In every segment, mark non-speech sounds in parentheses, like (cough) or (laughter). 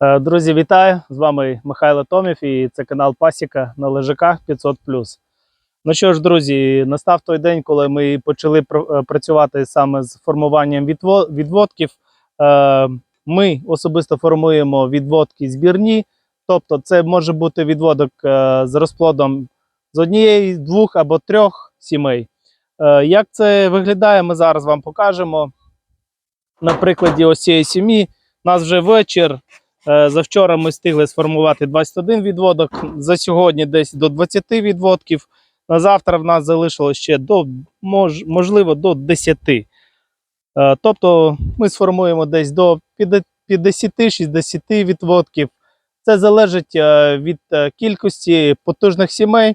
Е, Друзі, вітаю! З вами Михайло Томів і це канал Пасіка на лежаках 500. Ну що ж, друзі, настав той день, коли ми почали е, працювати саме з формуванням відво- відводків. Е, Ми особисто формуємо відводки збірні, тобто це може бути відводок з розплодом з однієї, двох або трьох сімей. Як це виглядає, ми зараз вам покажемо. На прикладі ось цієї сім'ї. У нас вже вечір. Е, Завчора ми встигли сформувати 21 відводок. За сьогодні десь до 20 відводків. На завтра в нас залишилось ще до мож, можливо до 10. Е, Тобто ми сформуємо десь до 50-60 відводків. Це залежить е, від кількості потужних сімей,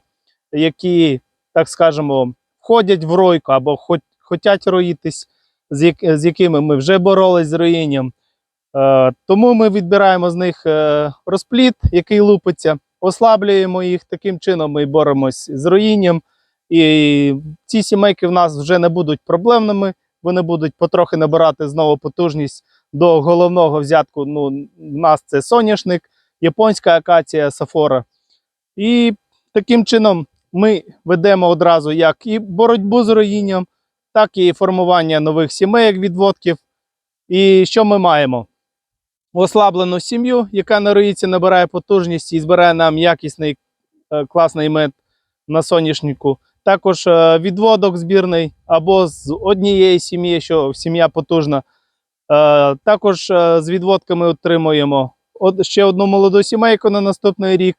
які, так скажемо, входять в ройку або хоч, хочуть роїтись, з якими ми вже боролись з роїнням. Е, Тому ми відбираємо з них е, розплід, який лупиться, ослаблюємо їх. Таким чином ми боремось з роїнням. І ці сімейки в нас вже не будуть проблемними. Вони будуть потрохи набирати знову потужність до головного взятку. Ну, в нас це соняшник, японська акація сафора. І таким чином ми ведемо одразу як і боротьбу з роїнням, так і формування нових сімейок відводків. І що ми маємо? Ослаблену сім'ю, яка на роїці набирає потужність і збирає нам якісний е, класний мед на соняшнику. Також е, відводок збірний або з однієї сім'ї, що сім'я потужна. Е, Також з відводками отримуємо ще одну молоду сімейку на наступний рік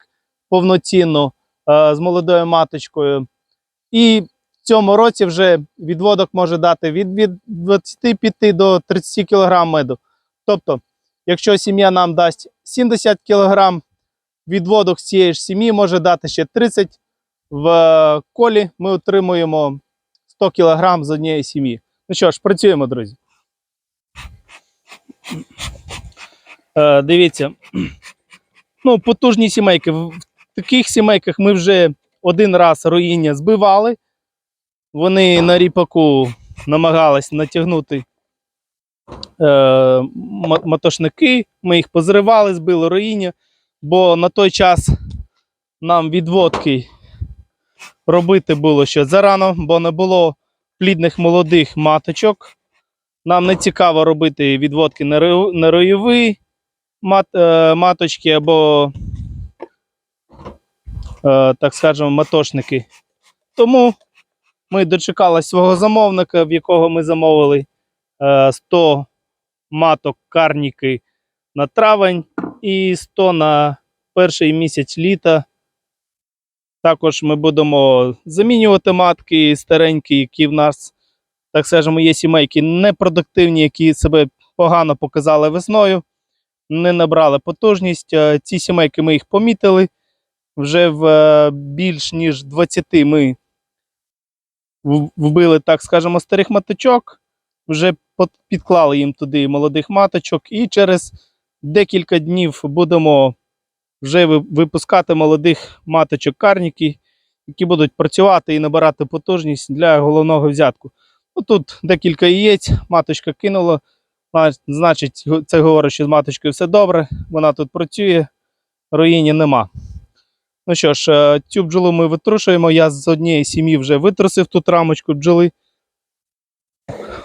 повноцінну з молодою маточкою. І в цьому році вже відводок може дати від 25 до 30 кг меду. Тобто, Якщо сім'я нам дасть 70 кг, відводок з цієї ж сім'ї може дати ще 30 в е, колі ми отримуємо 100 кг з однієї сім'ї. Ну що ж, працюємо, друзі. Е, дивіться. Ну, потужні сімейки. В таких сімейках ми вже один раз роїння збивали. Вони на ріпаку намагались натягнути е, матошники, ми їх позривали, збили роїння, бо на той час нам відводки робити було ще зарано, бо не було плідних молодих маточок. Нам не цікаво робити відводки на, ройові мат, е, маточки або, е, так скажемо, матошники. Тому ми дочекали свого замовника, в якого ми замовили 100 маток карніки на травень і 100 на перший місяць літа. Також ми будемо замінювати матки старенькі, які в нас, так скажемо, є сімейки непродуктивні, які себе погано показали весною, не набрали потужність. Е, Ці сімейки ми їх помітили. Вже в е, більш ніж 20 ми вбили, так скажемо, старих маточок вже підклали їм туди молодих маточок, і через декілька днів будемо вже випускати молодих маточок карніки, які будуть працювати і набирати потужність для головного взятку. Ну, тут декілька яєць, маточка кинула. Значить, це говорить, що з маточкою все добре, вона тут працює, роїння нема. Ну що ж, е, цю бджолу ми витрушуємо. Я з однієї сім'ї вже витрусив тут рамочку бджоли.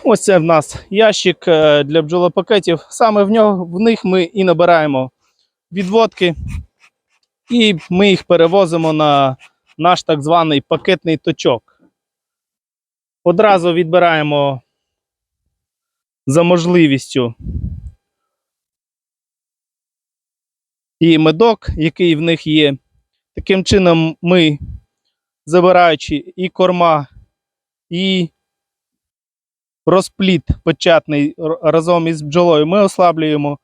Ось це в нас ящик е, для бджолопакетів. Саме в нього в них ми і набираємо відводки, і ми їх перевозимо на наш так званий пакетний точок. Одразу відбираємо за можливістю і медок, який в них є. Таким чином, ми, забираючи і корма, і розпліт печатний р- разом із бджолою, ми ослаблюємо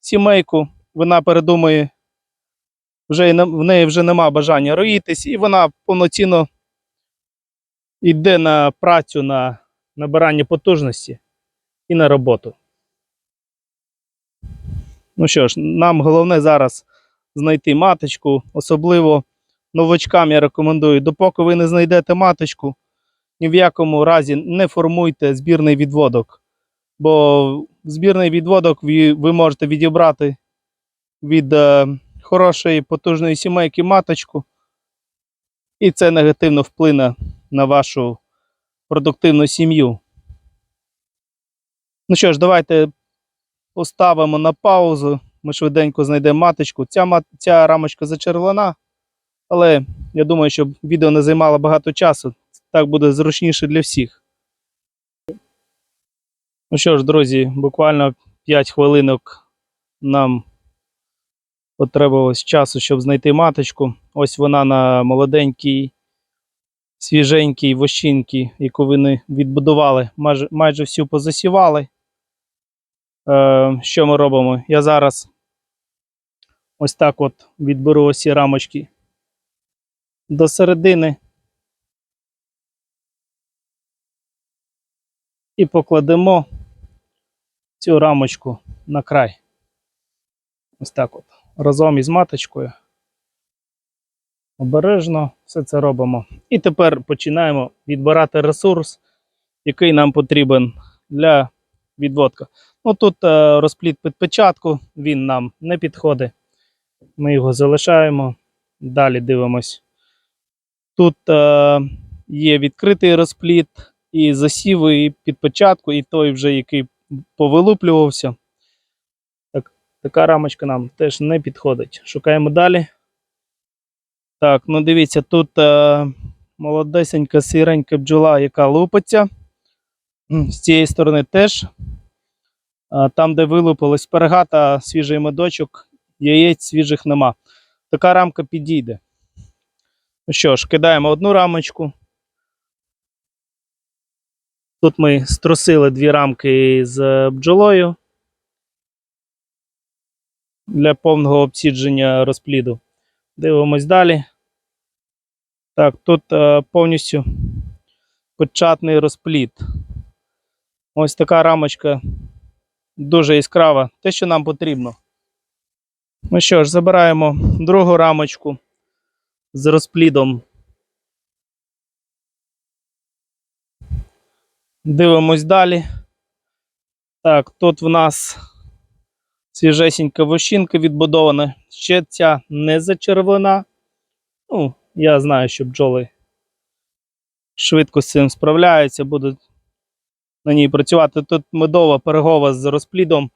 сімейку. Вона передумає, вже в неї вже нема бажання роїтись, і вона повноцінно йде на працю на набирання потужності і на роботу. Ну що ж, нам головне зараз знайти маточку, особливо новачкам я рекомендую, допоки ви не знайдете маточку, ні в якому разі не формуйте збірний відводок. Бо збірний відводок ви, можете відібрати від е, хорошої потужної сімейки маточку, і це негативно вплине на вашу продуктивну сім'ю. Ну що ж, давайте поставимо на паузу. Ми швиденько знайдемо маточку. Ця. Ця рамочка зачервлена, але я думаю, щоб відео не займало багато часу. Так буде зручніше для всіх. Ну що ж, друзі, буквально 5 хвилинок нам потребувалось часу, щоб знайти маточку. Ось вона на молоденькій, свіженькій вощинці, яку вони відбудували, майже, майже всю позасівали. Е, що ми робимо? Я зараз ось так от відберу ось ці рамочки до середини і покладемо цю рамочку на край. Ось так от. Разом із маточкою. Обережно все це робимо. І тепер починаємо відбирати ресурс, який нам потрібен для відводка. Ну тут е, розпліт під печатку, він нам не підходить. Ми його залишаємо. Далі дивимось. Тут е, є відкритий розпліт, і засіви, і під печатку, і той вже, який повилуплювався. Так, така рамочка нам теж не підходить. Шукаємо далі. Так, ну дивіться, тут е, молодесенька сіренька бджола, яка лупиться. З цієї сторони теж. А, Там, де вилупилась перегата, свіжий медочок, яєць свіжих нема. Така рамка підійде. Ну що ж, кидаємо одну рамочку. Тут ми струсили дві рамки з бджолою для повного обсідження розпліду. Дивимось далі. Так, тут е, повністю печатний розплід. Ось така рамочка дуже яскрава, те, що нам потрібно. Ну що ж, забираємо другу рамочку з розплідом. Дивимось далі. Так, тут в нас свіжесенька вощинка відбудована. Ще ця не зачервлена. Ну, я знаю, що бджоли швидко з цим справляються, будуть на ній працювати. Тут медова перегова з розплідом.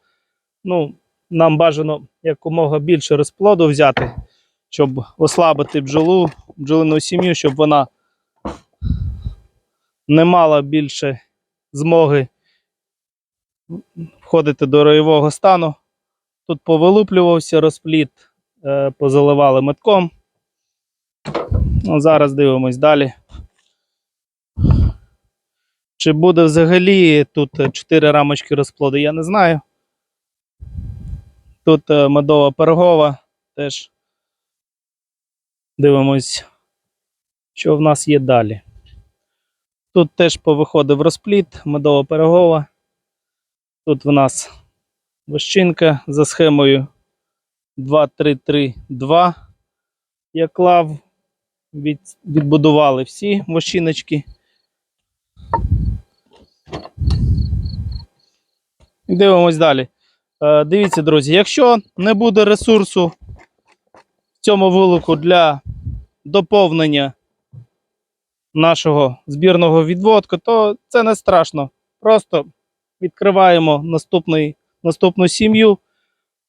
Ну, нам бажано якомога більше розплоду взяти, щоб ослабити бджолу, бджолину сім'ю, щоб вона не мала більше змоги входити до роєвого стану. Тут повилуплювався розплід, е, позаливали метком. Ну, зараз дивимось далі. Чи буде взагалі тут 4 рамочки розплоду, я не знаю. Тут е, медова пергова теж. Дивимось, що в нас є далі. Тут теж повиходив розпліт, медова пирогова. Тут в нас вощинка за схемою 2-3-3-2. Я клав, від, відбудували всі вощиночки. Дивимось далі. Е, дивіться, друзі, якщо не буде ресурсу в цьому вулику для доповнення нашого збірного відводка, то це не страшно. Просто відкриваємо наступний, наступну сім'ю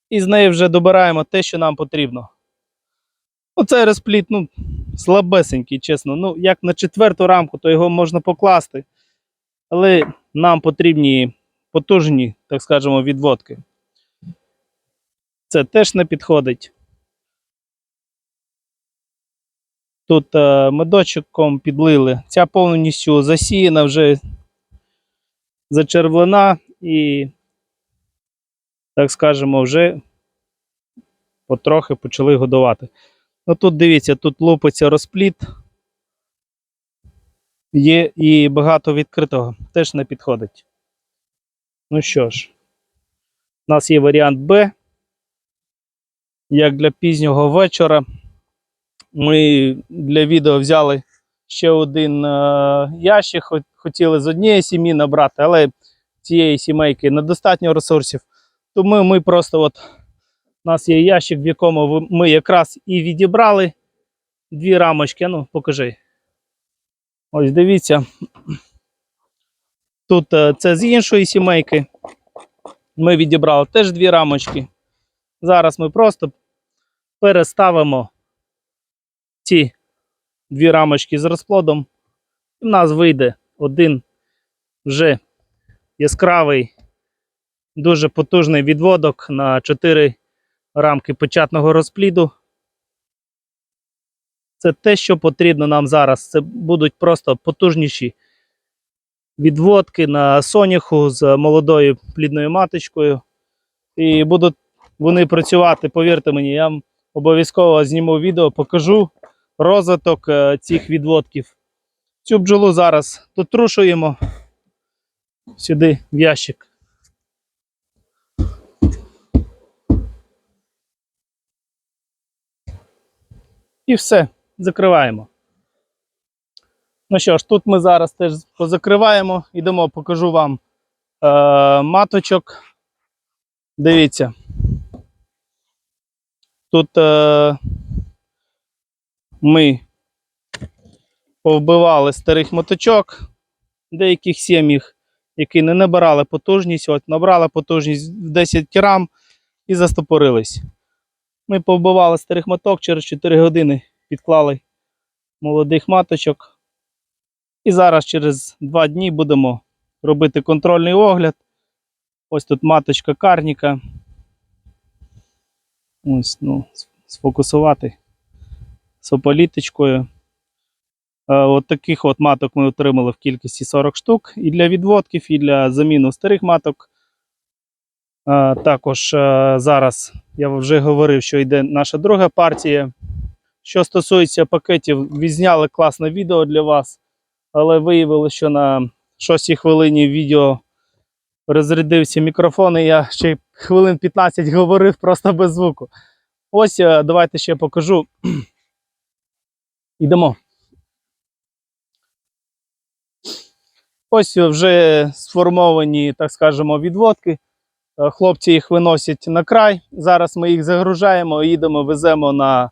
і з неї вже добираємо те, що нам потрібно. Оцей розпліт, ну, слабесенький, чесно. Ну, як на четверту рамку, то його можна покласти. Але нам потрібні потужні, так скажемо, відводки. Це теж не підходить. Тут е, медочком підлили. Ця повністю засіяна, вже зачервлена і, так скажемо, вже потрохи почали годувати. Ну тут дивіться, тут лопиться розпліт. Є і багато відкритого, теж не підходить. Ну що ж, у нас є варіант Б. Як для пізнього вечора. Ми для відео взяли ще один е, ящик. Хотіли з однієї сім'ї набрати, але цієї сімейки недостатньо ресурсів. Тому ми просто от У нас є ящик, в якому ми якраз і відібрали дві рамочки. Ну, покажи. Ось дивіться. Тут е, це з іншої сімейки. Ми відібрали теж дві рамочки. Зараз ми просто переставимо ці дві рамочки з розплодом. І в нас вийде один вже яскравий, дуже потужний відводок на 4 рамки печатного розпліду. Це те, що потрібно нам зараз. Це будуть просто потужніші відводки на соняху з молодою плідною маточкою. І будуть вони працювати, повірте мені, я вам обов'язково зніму відео, покажу розвиток е, цих відводків. Цю бджолу зараз дотрушуємо сюди в ящик. І все, закриваємо. Ну що ж, тут ми зараз теж позакриваємо. Ідемо, покажу вам е, маточок. Дивіться. Тут е, ми повбивали старих моточок, деяких сім'їх, які не набирали потужність, от набрали потужність в 10 кілограм і застопорились. Ми повбивали старих моток, через 4 години підклали молодих маточок. І зараз через 2 дні будемо робити контрольний огляд. Ось тут маточка карніка. Ось, ну, сфокусувати з ополіточкою. Е, От таких от маток ми отримали в кількості 40 штук і для відводків, і для заміну старих маток. Е, Також е, зараз я вже говорив, що йде наша друга партія. Що стосується пакетів, відзняли класне відео для вас, але виявилося, що на 6 хвилині відео розрядився мікрофон, і я ще хвилин 15 говорив просто без звуку. Ось давайте ще покажу. Йдемо. Ось вже сформовані, так скажемо, відводки. Е, Хлопці їх виносять на край. Зараз ми їх загружаємо, їдемо, веземо на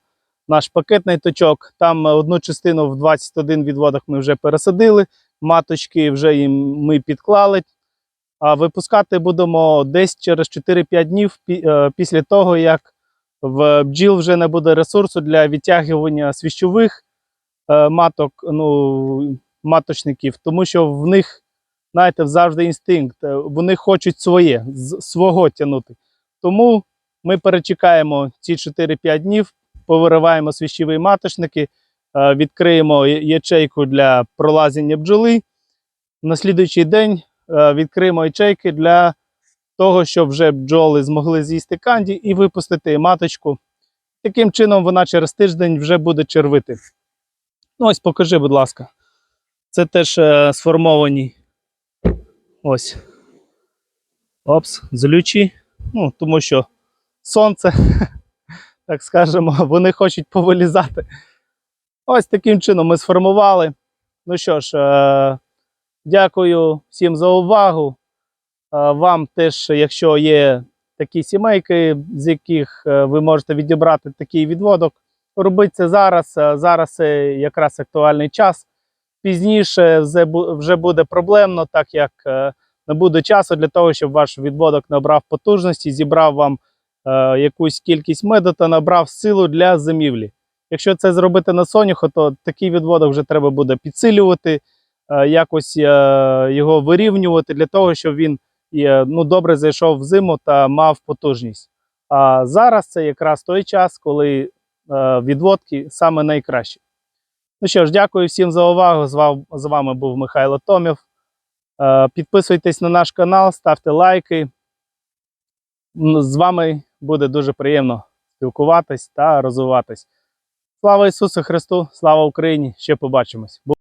наш пакетний точок. Там одну частину в 21 відводах ми вже пересадили. Маточки вже їм ми підклали. А випускати будемо десь через 4-5 днів е, після того, як в бджіл вже не буде ресурсу для відтягування свіщових маток, ну, маточників, тому що в них, знаєте, завжди інстинкт. е, Вони хочуть своє, свого тягнути. Тому ми перечекаємо ці 4-5 днів, повириваємо свіщові маточники, е, відкриємо ячейку для пролазіння бджоли. На слідуючий день е, відкриємо ячейки для того, щоб вже бджоли змогли з'їсти канді і випустити маточку. Таким чином вона через тиждень вже буде червити. Ну, ось покажи, будь ласка. Це теж е, сформовані. Ось. Опс, злючі. Ну, тому що сонце, (laughs) так скажемо, (laughs) вони хочуть повилізати. Ось таким чином ми сформували. Ну що ж, е, дякую всім за увагу. Е, Вам теж, якщо є такі сімейки, з яких е, ви можете відібрати такий відводок, робіть це зараз. Е, Зараз це якраз актуальний час. Пізніше вже буде проблемно, так як е, не буде часу для того, щоб ваш відводок набрав потужності, зібрав вам е, якусь кількість меду та набрав силу для зимівлі. Якщо це зробити на соняху, то такий відводок вже треба буде підсилювати, е, якось е, його вирівнювати для того, щоб він е, ну, добре зайшов в зиму та мав потужність. А зараз це якраз той час, коли е, відводки саме найкращі. Ну що ж, дякую всім за увагу. З вами, був Михайло Томів. Е, Підписуйтесь на наш канал, ставте лайки. З вами буде дуже приємно спілкуватись та розвиватись. Слава Ісусу Христу! Слава Україні! Ще побачимось!